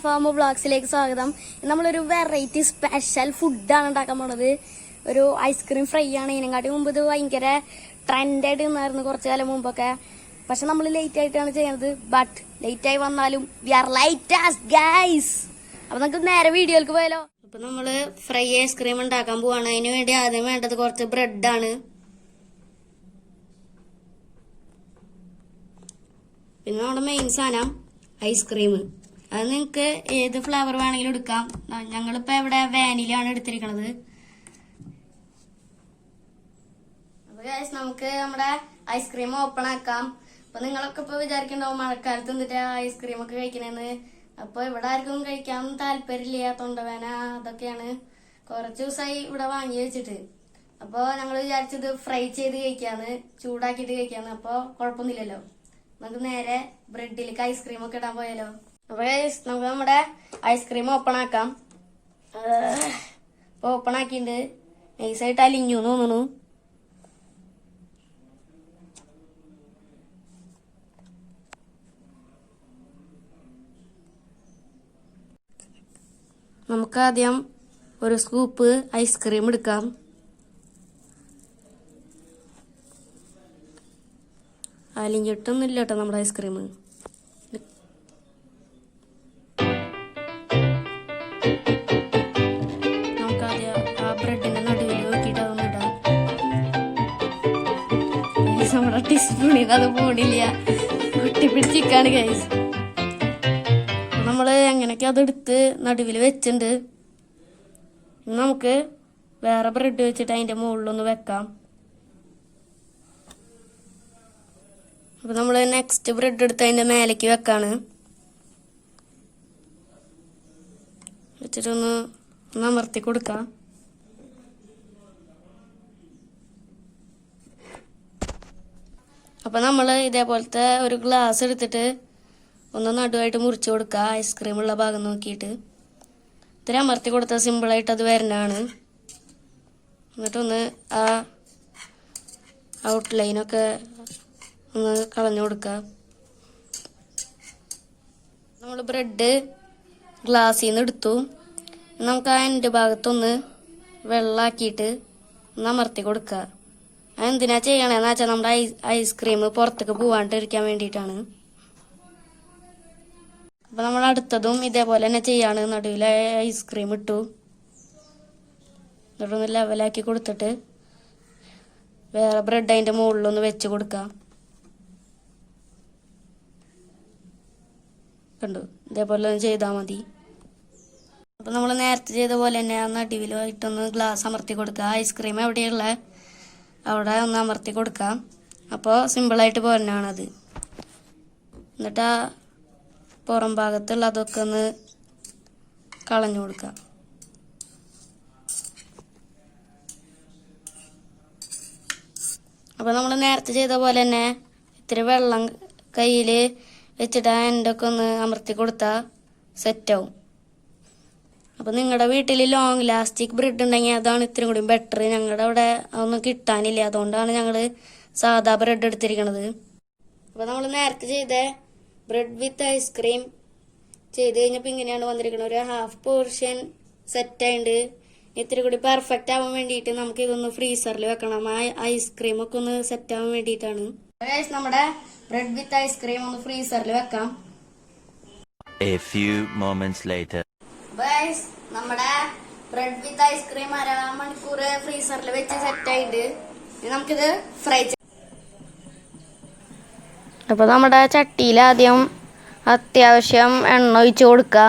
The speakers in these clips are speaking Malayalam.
ഷാഫാമോ ബ്ലോഗ്സിലേക്ക് സ്വാഗതം. നമ്മളൊരു വെറൈറ്റി സ്പെഷ്യൽ ഫുഡാണ് ഉണ്ടാക്കാൻ പോണത്. ഒരു ഐസ്ക്രീം ഫ്രൈ ആണ്. ഇതിനെക്കാട്ടി മുമ്പ് ഇത് ഭയങ്കര ട്രെൻഡായിട്ട് നിന്നായിരുന്നു കുറച്ച് കാലം മുമ്പൊക്കെ. പക്ഷെ നമ്മൾ ലേറ്റ് ആയിട്ടാണ് ചെയ്യുന്നത് ബട്ട് ലേറ്റ് ആയി വന്നാലും വി ആർ ലൈറ്റ് ഗൈസ് അപ്പൊ നമുക്ക് നേരെ വീഡിയോയിലേക്ക് പോയാലോ. അപ്പൊ നമ്മൾ ഫ്രൈ ഐസ്ക്രീം ഉണ്ടാക്കാൻ പോവാണ്. അതിന് വേണ്ടി ആദ്യം വേണ്ടത് കുറച്ച് ബ്രെഡാണ് പിന്നെ നമ്മുടെ മെയിൻ സാധനം ഐസ്ക്രീം അത് നിങ്ങൾക്ക് ഏത് ഫ്ലവർ വേണമെങ്കിലും എടുക്കാം. ഞങ്ങളിപ്പോ ഇവിടെ വാനിലാണ് എടുത്തിരിക്കണത്. അപ്പോൾ നമുക്ക് നമ്മുടെ ഐസ്ക്രീം ഓപ്പൺ ആക്കാം. അപ്പൊ നിങ്ങളൊക്കെ ഇപ്പൊ വിചാരിക്കണ്ടാവും മഴക്കാലത്ത് എന്നിട്ട് ഐസ്ക്രീം ഒക്കെ കഴിക്കണേന്ന്. അപ്പൊ ഇവിടെ ആർക്കും കഴിക്കാൻ താല്പര്യമില്ല തൊണ്ടവേന അതൊക്കെയാണ്. കുറച്ച് ദിവസമായി ഇവിടെ വാങ്ങി വെച്ചിട്ട്. അപ്പൊ ഞങ്ങൾ വിചാരിച്ചത് ഫ്രൈ ചെയ്ത് കഴിക്കാന്ന് ചൂടാക്കിയിട്ട് കഴിക്കാന്ന്. അപ്പൊ കുഴപ്പമൊന്നുമില്ലല്ലോ. നമുക്ക് നേരെ ബ്രെഡിലേക്ക് ഐസ്ക്രീം ഒക്കെ ഇടാൻ പോയാലോ? അപ്പൊ നമുക്ക് നമ്മുടെ ഐസ്ക്രീം ഓപ്പൺ ആക്കാം. അപ്പൊ ഓപ്പൺ ആക്കിണ്ട് നൈസായിട്ട് അലിഞ്ഞു എന്ന് തോന്നുന്നു. നമുക്ക് ആദ്യം ഒരു സ്കൂപ്പ് ഐസ്ക്രീം എടുക്കാം. അലിഞ്ഞിട്ടൊന്നുമില്ല കേട്ടോ നമ്മുടെ ഐസ്ക്രീം ടീസ്പൂണിൽ അത് പോണില്ല ഒട്ടിപ്പിടിച്ചിരിക്കാണ് ഗൈസ് നമ്മൾ എങ്ങനെയൊക്കെ അതെടുത്ത് നടുവിൽ വെച്ചിട്ടുണ്ട് നമുക്ക് വേറെ ബ്രെഡ് വെച്ചിട്ട് അതിന്റെ മുകളിലൊന്ന് വെക്കാം. അപ്പൊ നമ്മൾ നെക്സ്റ്റ് ബ്രെഡ് എടുത്ത് അതിന്റെ മേലേക്ക് വെക്കാണ്. വെച്ചിട്ടൊന്ന് ഒന്ന് അമർത്തി കൊടുക്കാം. അപ്പൊ നമ്മൾ ഇതേപോലത്തെ ഒരു ഗ്ലാസ് എടുത്തിട്ട് ഒന്ന് നടുവായിട്ട് മുറിച്ചു കൊടുക്കുക ഐസ്ക്രീം ഉള്ള ഭാഗം നോക്കിയിട്ട്. ഇത്തിരി അമർത്തി കൊടുത്താൽ സിമ്പിളായിട്ട് അത് വരുന്നതാണ് എന്നിട്ടൊന്ന് ആ ഔട്ട്ലൈനൊക്കെ ഒന്ന് കളഞ്ഞു കൊടുക്കുക നമ്മൾ ബ്രെഡ് ഗ്ലാസ്സിൽ നിന്ന് എടുത്തു. നമുക്ക് ആ എന്റെ ഭാഗത്തൊന്ന് വെള്ളമാക്കിയിട്ട് ഒന്ന് അമർത്തി കൊടുക്കുക അതെന്തിനാ ചെയ്യണേന്ന് വെച്ചാൽ നമ്മുടെ ഐസ് ഐസ്ക്രീം പുറത്തേക്ക് പോവാണ്ടിരിക്കാൻ വേണ്ടിയിട്ടാണ്. അപ്പൊ നമ്മൾ അടുത്തതും ഇതേപോലെ തന്നെ ചെയ്യാണ്. നടുവിൽ ഐസ്ക്രീം ഇട്ടു. എന്നിട്ടൊന്ന് ലെവലാക്കി കൊടുത്തിട്ട് വേറെ ബ്രെഡ് അതിന്റെ മുകളിലൊന്ന് വെച്ച് കൊടുക്കാം. കണ്ടു? ഇതേപോലെ ഒന്ന് ചെയ്താൽ മതി. അപ്പൊ നമ്മൾ നേരത്തെ ചെയ്ത പോലെ തന്നെ ആ നടുവിലായിട്ടൊന്ന് ഗ്ലാസ് അമർത്തി കൊടുക്കുക ഐസ്ക്രീം എവിടെയുള്ള അവിടെ ഒന്ന് അമർത്തി കൊടുക്കാം. അപ്പോൾ സിമ്പിളായിട്ട് പോരണാണത് എന്നിട്ട് ആ പുറം ഭാഗത്തുള്ള അതൊക്കെ ഒന്ന് കളഞ്ഞു കൊടുക്കാം. അപ്പോൾ നമ്മൾ നേരത്തെ ചെയ്ത പോലെ തന്നെ ഇത്തിരി വെള്ളം കയ്യിൽ വെച്ചിട്ട് ആ എന്റെ ഒക്കെ ഒന്ന് അമർത്തി കൊടുത്താൽ സെറ്റാവും അപ്പോൾ നിങ്ങളുടെ വീട്ടിൽ ലോങ് ലാസ്റ്റിക് ബ്രെഡ് ഉണ്ടെങ്കിൽ അതാണ് ഇത്രയും കൂടി ബെറ്റർ ഞങ്ങളുടെ അവിടെ അതൊന്നും കിട്ടാനില്ല. അതുകൊണ്ടാണ് ഞങ്ങൾ സാധാ ബ്രെഡ് എടുത്തിരിക്കണത്. അപ്പോൾ നമ്മൾ നേരത്തെ ചെയ്ത ബ്രെഡ് വിത്ത് ഐസ്ക്രീം ചെയ്ത് കഴിഞ്ഞപ്പോൾ ഇങ്ങനെയാണ് വന്നിരിക്കുന്നത് ഒരു ഹാഫ് പോർഷൻ സെറ്റ് ആയിട്ട് ഇത്തിരി കൂടി പെർഫെക്റ്റ് ആവാൻ വേണ്ടിയിട്ട് നമുക്ക് ഇതൊന്ന് ഫ്രീസറിൽ വെക്കണം. ആ ഐസ്ക്രീം ഒക്കെ ഒന്ന് സെറ്റ് ആവാൻ വേണ്ടിയിട്ടാണ്. നമ്മുടെ ബ്രെഡ് വിത്ത് ഐസ്ക്രീം ഒന്ന് ഫ്രീസറിൽ വെക്കാം. A few moments later. Guys നമ്മുടെ ബ്രെഡ് വിത്ത് ഐസ്ക്രീം അര മണിക്കൂർ ഫ്രീസറിൽ വെച്ച് സെറ്റ് ആയിട്ട് നമുക്കിത് ഫ്രൈ ചെയ്യാം. അപ്പൊ നമ്മുടെ ചട്ടിയിൽ ആദ്യം അത്യാവശ്യം എണ്ണ ഒഴിച്ചു കൊടുക്കുക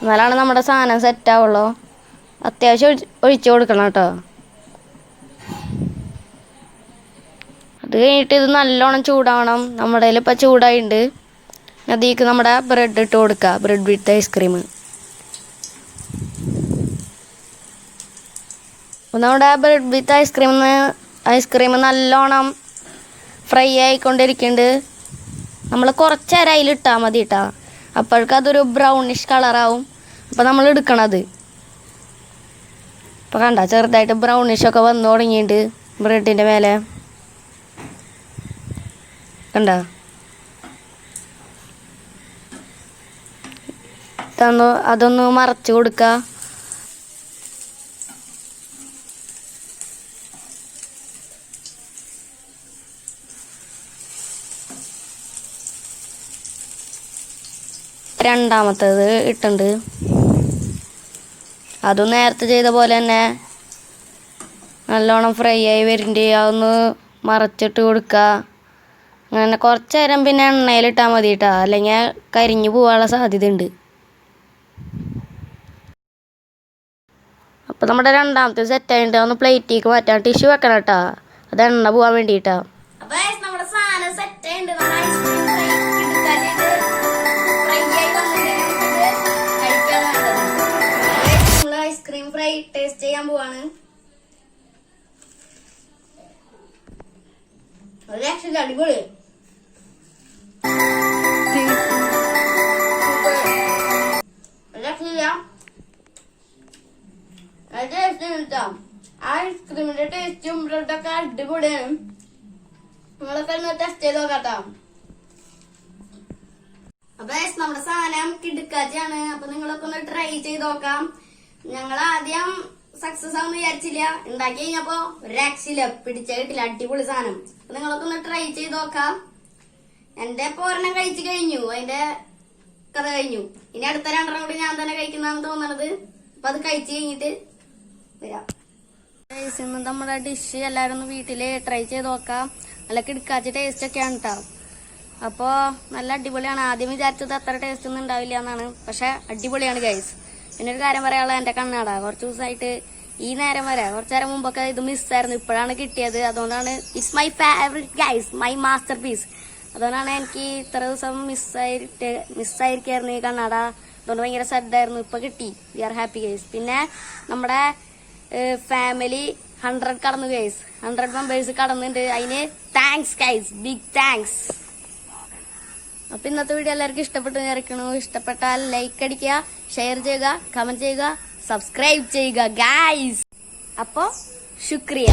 എന്നാലാണ് നമ്മുടെ സാധനം സെറ്റ് ആവുള്ളൂ. അത്യാവശ്യം ഒഴിച്ച് കൊടുക്കണം കേട്ടോ. അത് കഴിഞ്ഞിട്ട് ഇത് നല്ലോണം ചൂടാവണം. നമ്മുടെ കയ്യിൽ ഇപ്പം ചൂടായിട്ടുണ്ട് അതിലേക്ക് നമ്മുടെ ബ്രെഡ് ഇട്ട് കൊടുക്കുക ബ്രെഡ് വിത്ത് ഐസ്ക്രീം നമ്മുടെ bread with ice cream ice cream നല്ലോണം ഫ്രൈ ആയിക്കൊണ്ടിരിക്കുന്നുണ്ട് നമ്മൾ കുറച്ച് നേരം അതിലിട്ടാൽ മതി കേട്ടോ അപ്പോഴേക്കും അതൊരു ബ്രൗണിഷ് കളറാവും. അപ്പോൾ നമ്മൾ എടുക്കണത്. ഇപ്പോൾ കണ്ട ചെറുതായിട്ട് ബ്രൗണിഷ് ഒക്കെ വന്നു തുടങ്ങിയിട്ടുണ്ട് ബ്രെഡിന്റെ മേലെ. കണ്ട? തന്നോ അതൊന്ന് മറച്ചു കൊടുക്കുക രണ്ടാമത്തേത് ഇട്ടുണ്ട്. അതും നേരത്തെ ചെയ്ത പോലെ തന്നെ നല്ലോണം ഫ്രൈ ആയി വരുന്നുണ്ട് അതൊന്ന് മറച്ചിട്ട് കൊടുക്കുക അങ്ങനെ കുറച്ച് നേരം പിന്നെ എണ്ണയിലിട്ടാൽ മതി കേട്ടോ അല്ലെങ്കിൽ കരിഞ്ഞു പോകാനുള്ള സാധ്യത ഉണ്ട് അപ്പോൾ നമ്മുടെ രണ്ടാമത്തെ സെറ്റ് ആയിട്ട് ഒന്ന് പ്ലേറ്റിലേക്ക് മാറ്റാൻ ടിഷ്യൂ വെക്കണം കേട്ടോ അത് എണ്ണ പോകാൻ വേണ്ടിയിട്ടാ അപ്പോൾ നമ്മുടെ സെറ്റ് നമ്മുടെ ഐസ്ക്രീം ഫ്രൈ ഫ്രൈ ആയി നമ്മൾ ഐസ്ക്രീം ഫ്രൈ ടേസ്റ്റ് ചെയ്യാൻ പോവാണ്. അടിപൊളി. ടേസ്റ്റ് ഐസ്ക്രീമിന്റെ ടേസ്റ്റും ബ്രെഡൊക്കെ അടിപൊളിയാണ്. നിങ്ങളൊക്കെ ഒന്ന് ടെസ്റ്റ് ചെയ്ത് നോക്കാട്ടോ. അപ്പൊ നമ്മുടെ സാധനം കിടുക്കാച്ചാണ് അപ്പൊ നിങ്ങളൊക്കെ ഒന്ന് ട്രൈ ചെയ്ത് നോക്കാം. ഞങ്ങൾ ആദ്യം സക്സസ് ആവുന്ന വിചാരിച്ചില്ല. ഉണ്ടാക്കി കഴിഞ്ഞപ്പോ ഒരു പിടിച്ച കിട്ടില്ല. അടിപൊളി സാധനം. നിങ്ങളൊക്കെ ഒന്ന് ട്രൈ ചെയ്ത് നോക്കാം. എന്റെ പോരണം കഴിച്ചു കഴിഞ്ഞു. അതിന്റെ കഥ കഴിഞ്ഞു. ഇനി അടുത്ത രണ്ടെണ്ണം കൂടി ഞാൻ തന്നെ കഴിക്കുന്നതാണ് തോന്നണത്. അപ്പൊ അത് കഴിച്ചു കഴിഞ്ഞിട്ട് വരാം. നമ്മുടെ ഡിഷ് എല്ലാവരും വീട്ടിൽ ട്രൈ ചെയ്ത് നോക്കാം. നല്ല കിടക്കാച്ച ടേസ്റ്റ് ഒക്കെയാണ് കേട്ടോ അപ്പോ നല്ല അടിപൊളിയാണ്. ആദ്യം വിചാരിച്ചത് അത്ര ടേസ്റ്റ് ഒന്നും ഉണ്ടാവില്ല എന്നാണ്. പക്ഷെ അടിപൊളിയാണ് ഗൈസ് പിന്നെ ഒരു കാര്യം പറയാനുള്ള എന്റെ കണ്ണാട. കുറച്ച് ദിവസമായിട്ട് ഈ നേരം വരെ കുറച്ചു നേരം മുമ്പൊക്കെ ഇത് മിസ്സായിരുന്നു ഇപ്പോഴാണ് കിട്ടിയത്. അതുകൊണ്ടാണ് it's my favourite guys my masterpiece അതുകൊണ്ടാണ് എനിക്ക് ഇത്ര ദിവസം മിസ്സായിട്ട് മിസ്സായിരിക്കായിരുന്നു ഈ കണ്ണാട. അതുകൊണ്ട് ഭയങ്കര ശ്രദ്ധയായിരുന്നു. ഇപ്പൊ കിട്ടി. വി ആർ ഹാപ്പി ഗൈസ് പിന്നെ നമ്മുടെ ഫാമിലി ഹൺഡ്രഡ് കടന്നു ഗൈസ് ഹൺഡ്രഡ് മെമ്പേഴ്സ് കടന്നുണ്ട്. അതിന് താങ്ക്സ് ഗൈസ് ബിഗ് താങ്ക്സ് അപ്പൊ ഇന്നത്തെ വീഡിയോ എല്ലാവർക്കും ഇഷ്ടപ്പെട്ടു വിചാരിക്കണു. ഇഷ്ടപ്പെട്ടാൽ ലൈക്ക് അടിക്കുക ഷെയർ ചെയ്യുക കമന്റ് ചെയ്യുക സബ്സ്ക്രൈബ് ചെയ്യുക ഗൈസ് അപ്പോ ശുക്രിയ.